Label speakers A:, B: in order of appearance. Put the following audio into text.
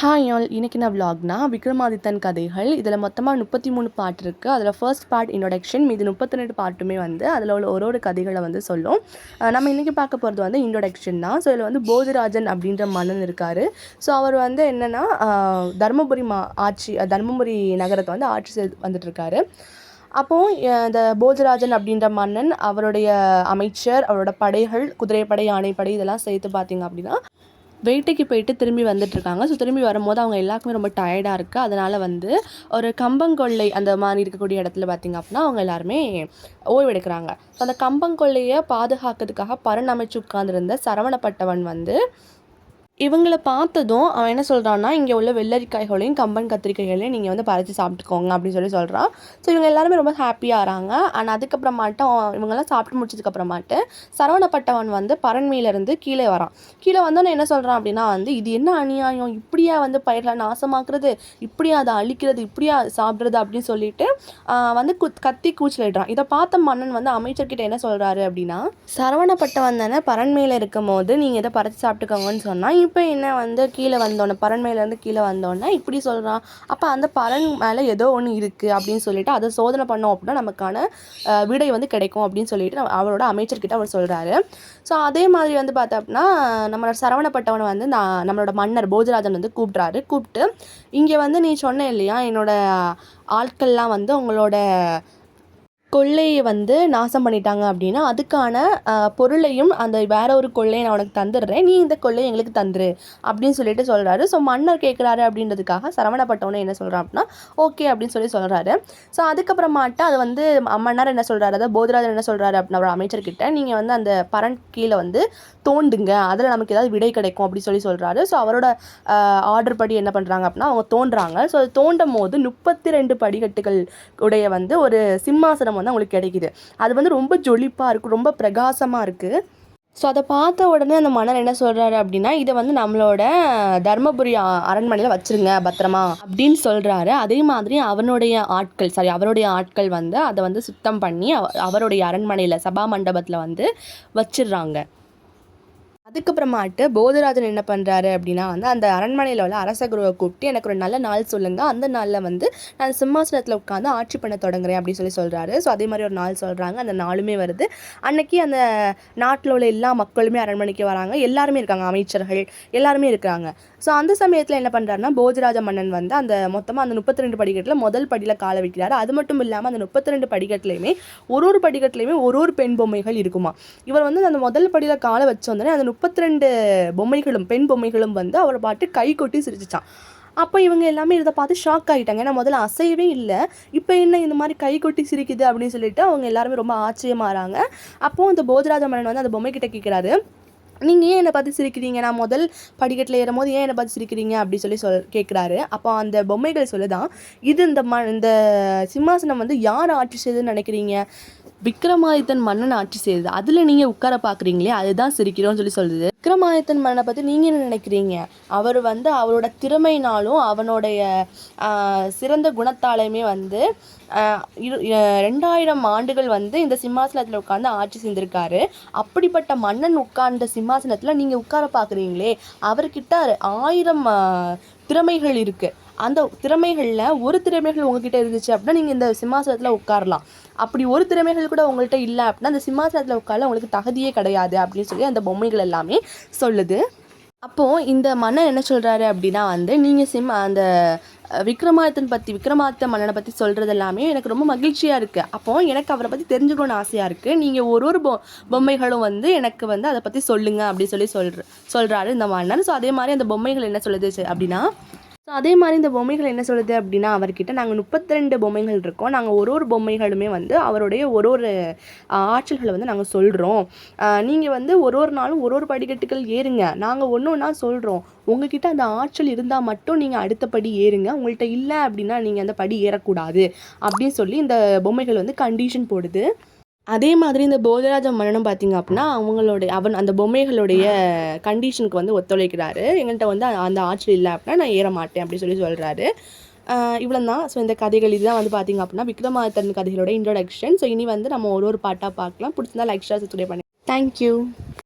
A: Hi all இன்னைக்கு நான் விலாக்னா விக்ரமாதித்தன் கதைகள். இதில் மொத்தமாக முப்பத்தி மூணு பார்ட் இருக்குது அதில் ஃபர்ஸ்ட் பார்ட் இன்ட்ரொடக்ஷன் மீது முப்பத்தி ரெண்டு பார்ட்டுமே வந்து அதில் உள்ள ஒரு ஒரு கதைகளை வந்து சொல்லும். நம்ம இன்றைக்கி பார்க்க போகிறது வந்து இன்ட்ரொடக்ஷன் தான். ஸோ இதில் வந்து போதிராஜன் அப்படின்ற மன்னன் இருக்கார். ஸோ அவர் வந்து என்னென்னா தருமபுரி மா ஆட்சி தருமபுரி நகரத்தை வந்து ஆட்சி செய்து வந்துட்டுருக்காரு. அப்போது இந்த போஜராஜன் அப்படின்ற மன்னன் அவருடைய அமைச்சர் அவரோட படைகள் குதிரைப்படை யானைப்படை இதெல்லாம் சேர்த்து பார்த்தீங்க அப்படின்னா வேட்டைக்கு போயிட்டு திரும்பி வந்துட்டு இருக்காங்க ஸோ திரும்பி வரும்போது அவங்க எல்லாருக்குமே ரொம்ப டயர்டாக இருக்குது அதனால் வந்து ஒரு கம்பங்கொள்ளை அந்த மாதிரி இருக்கக்கூடிய இடத்துல பார்த்தீங்க அப்படின்னா அவங்க எல்லாருமே ஓய்வெடுக்கிறாங்க ஸோ அந்த கம்பங்கொள்ளையை பாதுகாக்கிறதுக்காக பரண் அமைச்சு உட்கார்ந்திருந்த சரவணப்பட்டவன் வந்து இவங்கள பார்த்ததும் அவன் என்ன சொல்கிறான்னா இங்கே உள்ள வெள்ளரிக்காய்களையும் கம்பன் கத்திரிக்காய்களையும் நீங்கள் வந்து பறித்து சாப்பிட்டுக்கோங்க அப்படின்னு சொல்லி சொல்கிறான் ஸோ இவங்க எல்லாருமே ரொம்ப ஹாப்பியாக ஆகிறாங்க அண்ட் அதுக்கப்புறமாட்டு அவன் இவங்கெல்லாம் சாப்பிட்டு முடிச்சதுக்கப்புறமாட்டு சரவணப்பட்டவன் வந்து பரண்மையிலேருந்து கீழே வரான். கீழே வந்தோன்னே என்ன சொல்கிறான் அப்படின்னா வந்து இது என்ன அநியாயம்? இப்படியா வந்து பயிர்களை நாசமாக்குறது? இப்படியா அதை அழிக்கிறது? இப்படியா சாப்பிட்றது? அப்படின்னு சொல்லிட்டு வந்து குத் கத்தி கூச்சலிடுறான். இதை பார்த்த மன்னன் வந்து அமைச்சர்கிட்ட என்ன சொல்கிறாரு அப்படின்னா சரவணப்பட்டவன் தானே பரண்மையில் இருக்கும் போது நீங்கள் இதை பறித்து சாப்பிட்டுக்கோங்கன்னு சொன்னால் இப்போ என்ன வந்து கீழே வந்தோன்னே பரண்மையிலேருந்து கீழே வந்தோடனே இப்படி சொல்கிறான் அப்போ அந்த பரன் மேலே ஏதோ ஒன்று இருக்குது அப்படின்னு சொல்லிட்டு அதை சோதனை பண்ணோம் அப்படின்னா நமக்கான விடை வந்து கிடைக்கும் அப்படின்னு சொல்லிட்டு அவரோட அமைச்சர்கிட்ட அவர் சொல்கிறாரு ஸோ அதே மாதிரி வந்து பார்த்தோம்னா அப்படின்னா நம்மளோட சரவணப்பட்டவனை வந்து நான் நம்மளோட மன்னர் போஜராஜன் வந்து கூப்பிட்றாரு. கூப்பிட்டு இங்கே வந்து நீ சொன்ன இல்லையா என்னோட ஆட்கள்லாம் வந்து உங்களோட கொள்ளையை வந்து நாசம் பண்ணிட்டாங்க அப்படின்னா அதுக்கான பொருளையும் அந்த வேற ஒரு கொள்ளையை நான் உனக்கு தந்துடுறேன். நீ இந்த கொள்ளையை எங்களுக்கு தந்துரு அப்படின்னு சொல்லிட்டு சொல்கிறாரு ஸோ மன்னர் கேட்குறாரு அப்படின்றதுக்காக சரவணப்பட்டவனே என்ன சொல்கிறான் அப்படின்னா ஓகே அப்படின்னு சொல்லி சொல்கிறாரு ஸோ அதுக்கப்புறமாட்டு அது வந்து மன்னர் என்ன சொல்கிறாரு அதாவது போதராஜர் என்ன சொல்கிறாரு அப்படின்னு ஒரு அமைச்சர்கிட்ட நீங்கள் வந்து அந்த பரன் கீழே வந்து தோண்டுங்க. அதில் நமக்கு ஏதாவது விடை கிடைக்கும் அப்படின்னு சொல்லி சொல்கிறாரு ஸோ அவரோட ஆர்டர் படி என்ன பண்ணுறாங்க அப்படின்னா அவங்க தோன்றாங்க. ஸோ அது தோண்டும் போது முப்பத்தி ரெண்டு படிக்கட்டுகள் உடைய வந்து ஒரு சிம்மாசனம் வந்து அவங்களுக்கு கிடைக்குது. அது வந்து ரொம்ப ஜொலிப்பாக இருக்குது ரொம்ப பிரகாசமாக இருக்குது ஸோ அதை பார்த்த உடனே அந்த மன்னர் என்ன சொல்கிறாரு அப்படின்னா இதை வந்து நம்மளோட தர்மபுரி அரண்மனையில் வச்சிருங்க பத்திரமா அப்படின்னு சொல்கிறாரு அதே மாதிரி அவனுடைய ஆட்கள் சாரி அவருடைய ஆட்கள் வந்து அதை வந்து சுத்தம் பண்ணி அவ- அவருடைய அரண்மனையில் சபா மண்டபத்தில் வந்து வச்சிடுறாங்க. அதுக்கப்புறமாட்டு போதராஜன் என்ன பண்ணுறாரு அப்படின்னா வந்து அந்த அரண்மனையில் உள்ள அரச குருவை கூப்பிட்டு எனக்கு ஒரு நல்ல நாள் சொல்லுங்கள் அந்த நாளில் வந்து நான் சிம்மாசனத்தில் உட்காந்து ஆட்சி பண்ண தொடங்குறேன் அப்படின்னு சொல்லி சொல்கிறாரு ஸோ அதே மாதிரி ஒரு நாள் சொல்கிறாங்க அந்த நாளுமே வருது. அன்னைக்கு அந்த நாட்டில் உள்ள எல்லா மக்களுமே அரண்மனைக்கு வராங்க. எல்லாருமே இருக்காங்க. அமைச்சர்கள் எல்லாருமே இருக்கிறாங்க ஸோ அந்த சமயத்தில் என்ன பண்ணுறாருன்னா போஜராஜ மன்னன் வந்து அந்த மொத்தமாக அந்த முப்பத்தி ரெண்டு படிக்கட்டில் முதல் படியில் காலை வைக்கிறாரு. அது மட்டும் இல்லாமல் அந்த முப்பத்தி ரெண்டு படிக்கட்டுலையுமே ஒரு ஒரு படிக்கட்டுலையுமே ஒரு ஒரு பெண் பொம்மைகள் இருக்குமா? இவர் வந்து அந்த முதல் படியில் காலை வச்சோன்னே அந்த முப்பத்தி ரெண்டு பொம்மைகளும் பெண் பொம்மைகளும் வந்து அவரை பாட்டு கை கொட்டி சிரிச்சிச்சான் அப்போ இவங்க எல்லாமே இதை பார்த்து ஷாக் ஆகிட்டாங்க ஏன்னா முதல்ல அசையவே இல்லை. இப்போ என்ன இந்த மாதிரி கை கொட்டி சிரிக்குது அப்படின்னு சொல்லிட்டு அவங்க எல்லாருமே ரொம்ப ஆச்சரியமாகறாங்க அப்போது அந்த போஜராஜ மன்னன் வந்து அந்த பொம்மை கிட்ட கேட்குறாரு நீங்கள் ஏன் என்னை பார்த்து சிரிக்கிறீங்க? நான் முதல் படிக்கட்டில் ஏறும் போது ஏன் என்னை பார்த்து சிரிக்கிறீங்க? அப்படி சொல்லி சொல் கேட்குறாரு அப்போ அந்த பொம்மைகள் சொல்லுதான் இது இந்த ம இந்த சிம்மாசனம் வந்து யார் ஆட்சி செய்யுதுன்னு நினைக்கிறீங்க? விக்ரமாதித்தன் மன்னன் ஆட்சி செய்யுது அதில் நீங்கள் உட்கார பார்க்குறீங்களே அதுதான் சிரிக்கிறோம்னு சொல்லி சொல்லுது விக்ரமாதித்தன் மன்னனை பற்றி நீங்கள் என்ன நினைக்கிறீங்க? அவர் வந்து அவரோட திறமைனாலும் அவனுடைய சிறந்த குணத்தாலையுமே வந்து இரு- ரெண்டாயிரம் ஆண்டுகள் வந்து இந்த சிம்மாசனத்தில் உட்காந்து ஆட்சி செஞ்சுருக்காரு. அப்படிப்பட்ட மன்னன் உட்கார்ந்த சிம்மாசனத்தில் நீங்கள் உட்கார பார்க்குறீங்களே அவர்கிட்ட ஆயிரம் திறமைகள் இருக்குது அந்த திறமைகளில் ஒரு திறமைகள் உங்ககிட்ட இருந்துச்சு அப்படின்னா நீங்கள் இந்த சிம்மாசனத்தில் உட்காரலாம். அப்படி ஒரு திறமைகள் கூட உங்கள்கிட்ட இல்லை அப்படின்னா அந்த சிம்மாசனத்தில் உட்கார உங்களுக்கு தகுதியே கிடையாது அப்படின்னு சொல்லி அந்த பொம்மைகள் எல்லாமே சொல்லுது. அப்போது இந்த மன்னன் என்ன சொல்கிறாரு அப்படின்னா வந்து நீங்கள் சிம் அந்த விக்ரமாதித்தன் பற்றி விக்ரமாதித்த மன்னனை பற்றி சொல்கிறது எல்லாமே எனக்கு ரொம்ப மகிழ்ச்சியாக இருக்குது அப்போது எனக்கு அவரை பற்றி தெரிஞ்சுக்கணும்னு ஆசையாக இருக்குது நீங்கள் ஒரு ஒரு பொ பொம்மைகளும் வந்து எனக்கு வந்து அதை பற்றி சொல்லுங்கள் அப்படி சொல்லி சொல்கிற சொல்கிறாரு இந்த மன்னன். ஸோ அதே மாதிரி அந்த பொம்மைகள் என்ன சொல்லுது அப்படின்னா ஸோ அதே மாதிரி இந்த பொம்மைகள் என்ன சொல்லுது அப்படின்னா அவர்கிட்ட நாங்கள் முப்பத்தி ரெண்டு பொம்மைகள் இருக்கோம். நாங்கள் ஒரு ஒரு பொம்மைகளுமே வந்து அவருடைய ஒரு ஒரு ஆற்றல்களை வந்து நாங்கள் சொல்கிறோம் நீங்கள் வந்து ஒரு ஒரு நாளும் ஒரு ஒரு படிக்கட்டுகள் ஏறுங்க. நாங்கள் ஒன்று ஒன்றா சொல்கிறோம் உங்ககிட்ட அந்த ஆற்றல் இருந்தால் மட்டும் நீங்கள் அடுத்த படி ஏறுங்க. உங்கள்கிட்ட இல்லை அப்படின்னா நீங்கள் அந்த படி ஏறக்கூடாது அப்படின்னு சொல்லி இந்த பொம்மைகள் வந்து கண்டிஷன் போடுது. அதே மாதிரி இந்த போஜராஜ மன்னனும் பார்த்தீங்க அப்படின்னா அவங்களுடைய அவன் அந்த பொம்மைகளுடைய கண்டிஷனுக்கு வந்து ஒத்துழைக்கிறாரு. எங்கள்கிட்ட வந்து அந்த ஆட்சியில் இல்லை அப்படின்னா நான் ஏற மாட்டேன் அப்படின்னு சொல்லி சொல்கிறாரு இவ்வளோ தான் ஸோ இந்த கதைகள் இதுதான் வந்து பார்த்தீங்க அப்படின்னா விக்ரமாதித்தன் கதைகளோட இன்ட்ரோடக்ஷன் ஸோ இனி வந்து நம்ம ஒரு ஒரு பாட்டாக பார்க்கலாம். பிடிச்சிருந்தா லைக் ஷேர் சப்ஸ்கிரைப் பண்ணி தேங்க்யூ